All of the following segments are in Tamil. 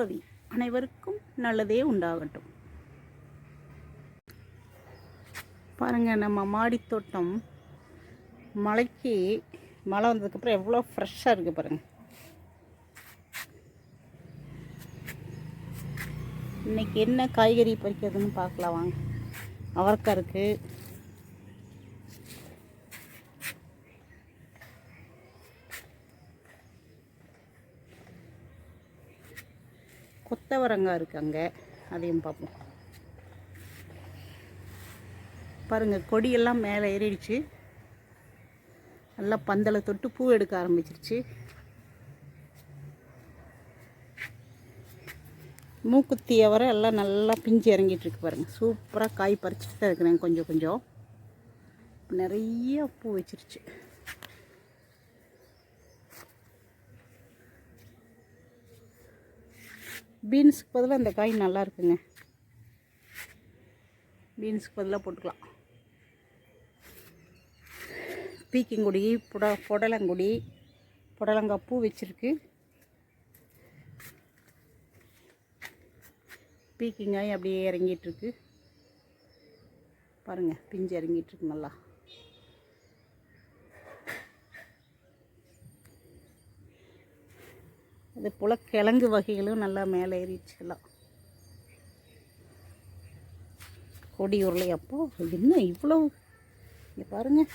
பார்ப்பவி அனைவருக்கும் நல்லதே உண்டாகட்டும். பாருங்க நம்ம மாடித் தோட்டம் மழைக்கு மழை வந்ததுக்கப்புறம் எவ்வளோ ஃப்ரெஷ்ஷாக இருக்குது பாருங்க. இன்னைக்கு என்ன காய்கறி பறிக்கிறதுன்னு பார்க்கலாம் வாங்க. அவரக்காய் இருக்குது கொத்தவரங்காய் இருக்குது அங்கே. அதையும் பார்ப்போம். பாருங்கள் கொடியெல்லாம் மேலே ஏறிடுச்சு. நல்லா பந்தலை தொட்டு பூ எடுக்க ஆரம்பிச்சிருச்சு. மூக்குத்தி அவரை எல்லாம் நல்லா பிஞ்சு இறங்கிட்டு இருக்கு பாருங்கள் சூப்பராக காய் பறிச்சுட்டு தான் இருக்கிறேன் கொஞ்சம் கொஞ்சம். நிறைய பூ வச்சிருச்சு. பீன்ஸுக்கு பதிலாக இந்த காய் நல்லா இருக்குங்க பீன்ஸுக்கு பதிலாக போட்டுக்கலாம். பீக்கிங்குடி புட புடலங்குடி புடலங்காய் பூ வச்சுருக்கு. பீக்கிங்காய் அப்படியே இறங்கிட்டுருக்கு பாருங்கள் பிஞ்சு இறங்கிட்டுருக்கு நல்லா. அது போல் கிழங்கு வகைகளும் நல்லா மேலே ஏறிடுச்சு எல்லாம். கொடி உருளை அப்போ என்ன இவ்வளோ இங்கே பாருங்கள்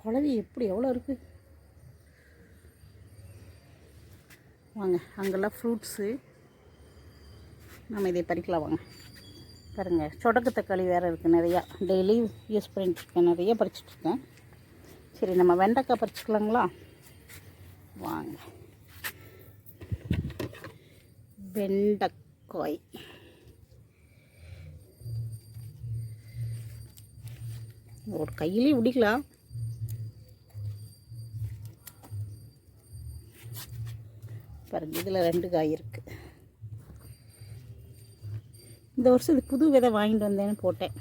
குழவி எப்படி எவ்வளோ இருக்குது வாங்க அங்கெல்லாம் ஃப்ரூட்ஸு நம்ம இதை பறிக்கலாம் வாங்க. பாருங்கள் சொடக்கு தக்காளி வேறு இருக்குது நிறையா. டெய்லி யூஸ் பண்ணிட்டுருக்கேன் நிறைய பறிச்சிட்ருக்கேன் சரி நம்ம வெண்டைக்காய் பறிச்சுக்கலாங்களா வாங்க. வெண்டைக்காய். ஒரு கையிலே பிடிக்கலாம் பாருங்க இதில் ரெண்டு காய் இருக்குது இந்த வருஷம் இது புது விதை வாங்கிட்டு வந்தேன்னு போட்டேன்.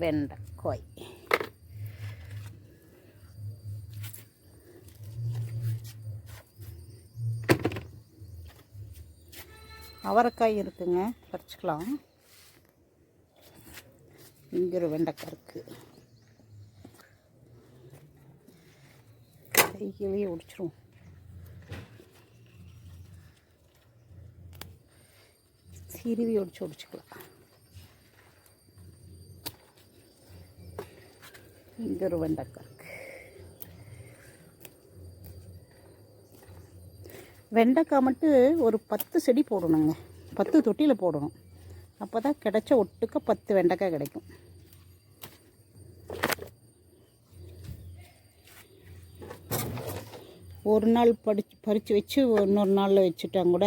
வெண்டைக்காய். அவரைக்காய் இருக்குங்க பறிச்சுக்கலாம். இங்கே ஒரு வெண்டைக்காய் இருக்குது கையிலேயே உடிச்சிரும் சிறுவி ஒடிச்சு ஒடிச்சுக்கலாம். இங்கே ஒரு வெண்டைக்காய். வெண்டைக்காய் மட்டும் ஒரு பத்து செடி போடணுங்க. பத்து தொட்டியில் போடணும். அப்போ தான் கிடைச்ச ஒட்டுக்க பத்து வெண்டைக்காய் கிடைக்கும். ஒரு நாள் படிச்சு பறித்து வச்சு இன்னொரு நாளில் வச்சுட்டா கூட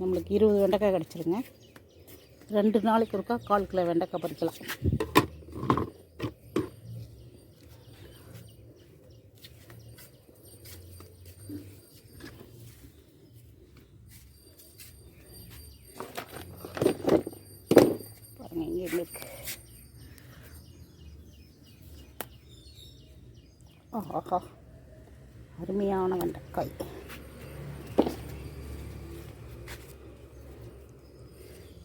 நம்மளுக்கு இருபது வெண்டைக்காய் கிடச்சிருங்க. ரெண்டு நாளைக்கு ஒருக்கா கால் கிலோ வெண்டைக்காய் பறிக்கலாம். பாருங்க ஆஹா. அருமையான வெண்டைக்காய்.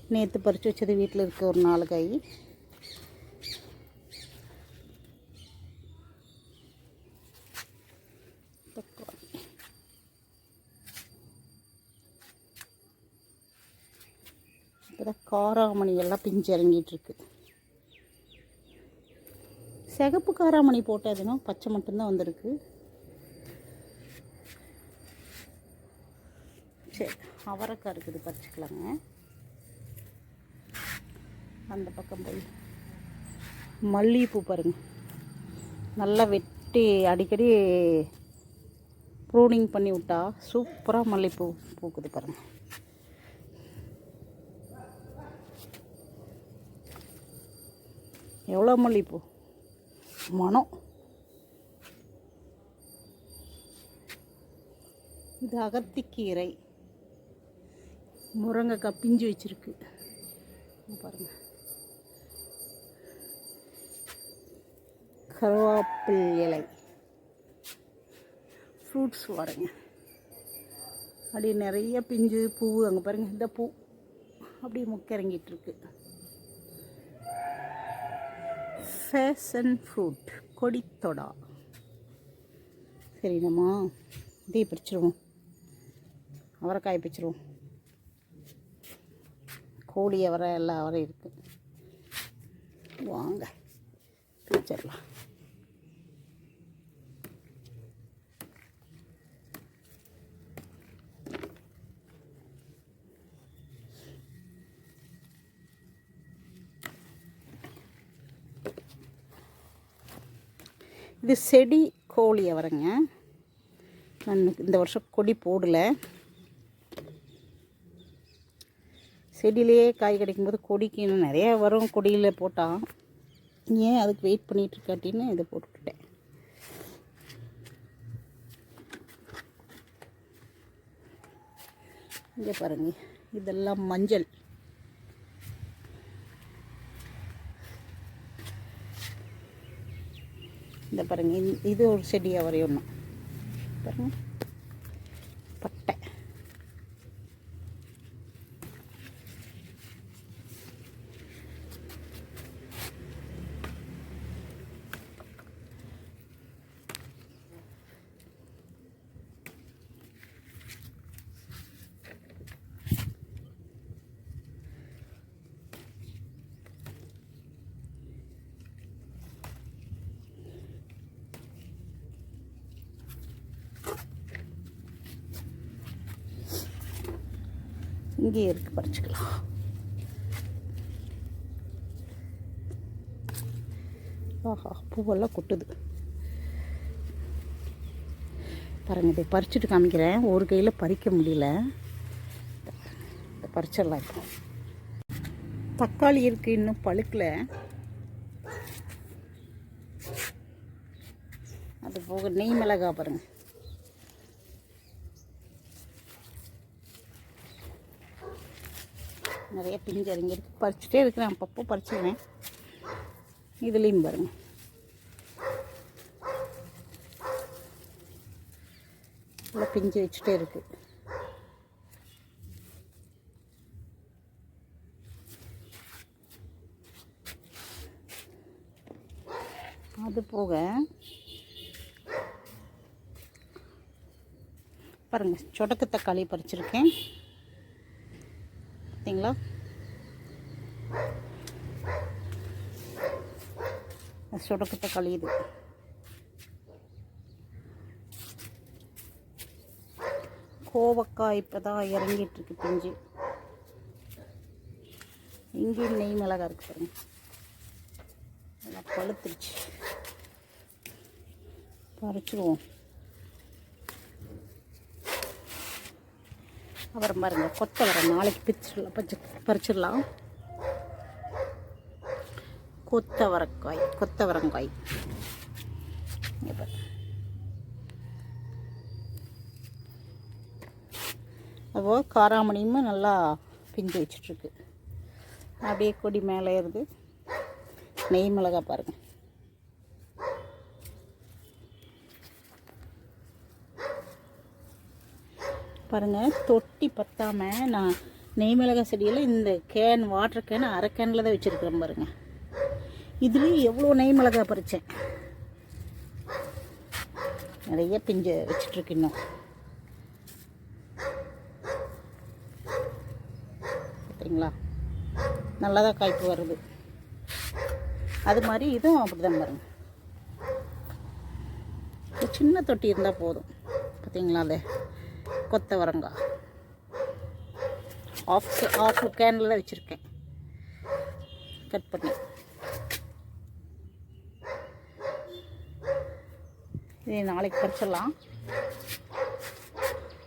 நேற்று பறித்து வச்சது வீட்டில் இருக்க ஒரு நாலு காய் தக்காளி இருக்கிற காராமணி எல்லாம் பிஞ்சு இறங்கிட்டுருக்கு. சிகப்பு காராமணி போட்டதுன்னா பச்சை மட்டும்தான் வந்திருக்கு. சரி அவரைக்காய் இருக்குது பறிச்சுக்கலாங்க. அந்த பக்கம் போய் மல்லிகைப்பூ பாருங்க. நல்லா வெட்டி அடிக்கடி ப்ரூனிங் பண்ணி விட்டா சூப்பராக மல்லிகைப்பூ பூக்குது பாருங்கள் எவ்வளோ மல்லிகைப்பூ மனம். இது அகத்திக்கீரை. முருங்கைக்காய் பிஞ்சு வச்சுருக்கு. பாருங்க. கருவேப்பில் இலை. ஃப்ரூட்ஸ் பாருங்க. அப்படி நிறைய பிஞ்சு பூ அங்கே பாருங்கள் இந்த பூ அப்படியே முக்கிறங்கிட்டு இருக்கு. ஃபேஷன் ஃப்ரூட் கொடித்தொடா. சரி நம்ம இதையும் பிரிச்சிருவோம். அவரைக்காய் பிரிச்சிருவோம். கோழி அவரை எல்லா அவரையும் இருக்குது வாங்க பிரிச்சிடலாம். இது செடி கோழி அவரைங்க. நான் இந்த வருஷம் கொடி போடல. செடியிலேயே காய் கிடைக்கும்போது கொடிக்கு இன்னும் நிறையா வரும் கொடியில் போட்டால் ஏன் அதுக்கு வெயிட் பண்ணிகிட்டு இருக்காட்டின்னு இதை போட்டுக்கிட்டேன். இங்கே பாருங்க இதெல்லாம் மஞ்சள். இந்த பாருங்க இந்த- இது ஒரு செடியாக வரையணும் பாருங்கள் பட்டை. இங்கேயே இருக்கு பறிச்சுக்கலாம். ஆஹா பூவெல்லாம் கொட்டுது. பாருங்க இதை பறிச்சுட்டு காமிக்கிறேன். ஒரு கையில் பறிக்க முடியல. இதை பறிச்சிடலாம் இப்போ. தக்காளி இருக்கு இன்னும் பழுக்கல. அது போக நெய் மிளகா பாருங்கள் நிறைய பிஞ்சு இறங்கிருக்கு பறிச்சுட்டே இருக்கிறேன். அப்பப்போ பறிச்சுக்கிறேன். இதுலேயும் பாருங்கள் நல்லா பிஞ்சு வச்சுட்டே இருக்குது அது போக பாருங்க சொடக்கு தக்காளி பறிச்சிருக்கேன். பார்த்தீங்களா சுடக்கத்தை கழியுது கோவக்காய் இப்போ தான் இறங்கிட்டுருக்கு பிஞ்சு. இங்கேயும் நெய் மிளகா இருக்கு பாருங்க. நல்லா பழுத்துருச்சு. பறிச்சிடுவோம் அப்புறம் பாருங்க கொத்தவரை நாளைக்கு பிரிச்சிடலாம் பறிச்சு பறிச்சிடலாம். கொத்தவரக்காய் கொத்தவரங்காய் அப்போ காராமணியும் நல்லா பிஞ்சு வச்சிட்ருக்கு அப்படியே கொடி மேலே ஏறுது. நெய் மிளகா பாருங்கள் பாருங்கள் தொட்டி பத்தாம நான் நெய் மிளகாய் செடியில் இந்த கேன் வாட்டர் கேன் அரை கேனில் தான் வச்சுருக்கிறேன் பாருங்கள் இதுலேயும் எவ்வளோ நெய் மிளகாய் பறித்தேன் நிறைய பிஞ்சு வச்சிட்ருக்கு இன்னும். பார்த்தீங்களா நல்லா தான் காய்ப்பு வருது. அது மாதிரி இதுவும் அப்படி தான் பாருங்க. ஒரு சின்ன தொட்டி இருந்தால் போதும். பார்த்தீங்களா அது? கொத்தவரங்காய் ஆஃப் ஆஃப் கேனில் தான் வச்சுருக்கேன். கட் பண்ணி. இதை நாளைக்கு பறிச்சிடலாம்.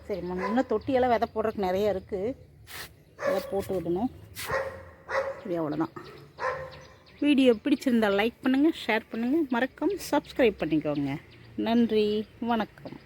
சரி நம்ம இன்னும் தொட்டியெல்லாம் விதை போடுறதுக்கு நிறைய இருக்குது அதை போட்டு விடணும். சரி அவ்வளோதான் வீடியோ பிடிச்சிருந்தா லைக் பண்ணுங்கள் ஷேர் பண்ணுங்கள் மறக்காமல் சப்ஸ்கிரைப் பண்ணிக்கோங்க. நன்றி வணக்கம்.